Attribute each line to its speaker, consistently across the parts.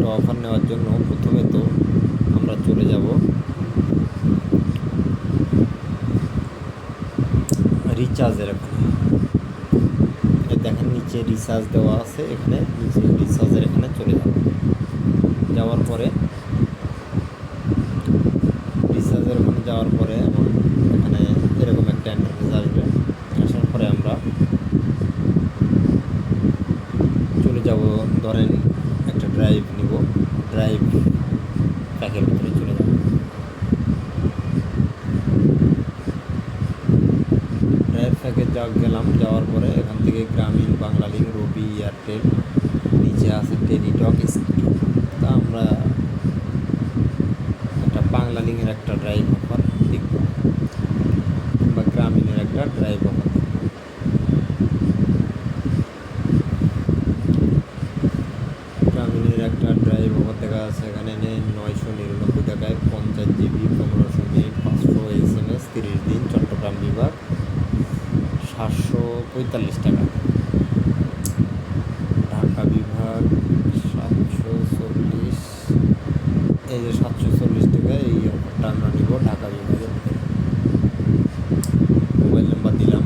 Speaker 1: একটা অফার নেওয়ার জন্য প্রথমে তো আমরা চলে যাব। রিচার্জের এখানে। দেখেন নিচে রিচার্জ দেওয়া আছে, এখানে নিচে রিচার্জের এখানে চলে যাব। যাওয়ার পরে রিচার্জের ওখানে যাওয়ার পরে এখানে এরকম একটা ইন্টারফেস আসবে। আসার পরে আমরা চলে যাব, ধরেন ড্রাইভ নিব। ড্রাইভ প্যাকের ভিতরে চলে যাব। ড্রাইভ প্যাকে যা গেলাম, যাওয়ার পরে এখান থেকে গ্রামীণ বাংলালিংক রবি এয়ারটেল, নিচে আছে টেলিটক স্কিপ তা আমরা একটা বাংলালিংকের একটা ড্রাইভ অফার দেখব বা গ্রামীণের একটা ড্রাইভ অফার দেখব গ্রামীণের একটা ড্রাইভ আছে, এখানে নয়শো নিরানব্বই টাকায় পঞ্চাশ জিবি পনেরোশো মিনিট পাঁচশো এস এম এস তিরিশ দিন, চট্টগ্রাম বিভাগ, সাতশো পঁয়তাল্লিশ টাকা। ঢাকা বিভাগ, সাতশো চল্লিশ, এই যে সাতশো চল্লিশ টাকায় এই অফারটা আমরা নিব ঢাকা বিভাগের ভিতরে মোবাইল নাম্বার দিলাম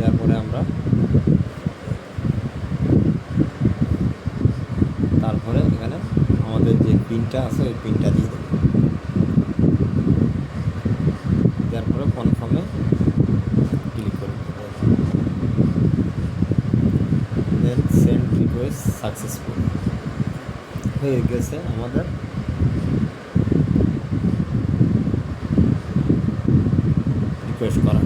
Speaker 1: তারপরে আমরা তারপরে এখানে আমাদের যে পিনটা আছে, ওই পিনটা দিয়ে দেবো। তারপরে কনফার্মে ক্লিক করে দেন সেন্ড রিকোয়েস্ট সাকসেসফুল হয়ে গেছে আমাদের। রিকোয়েস্ট করা।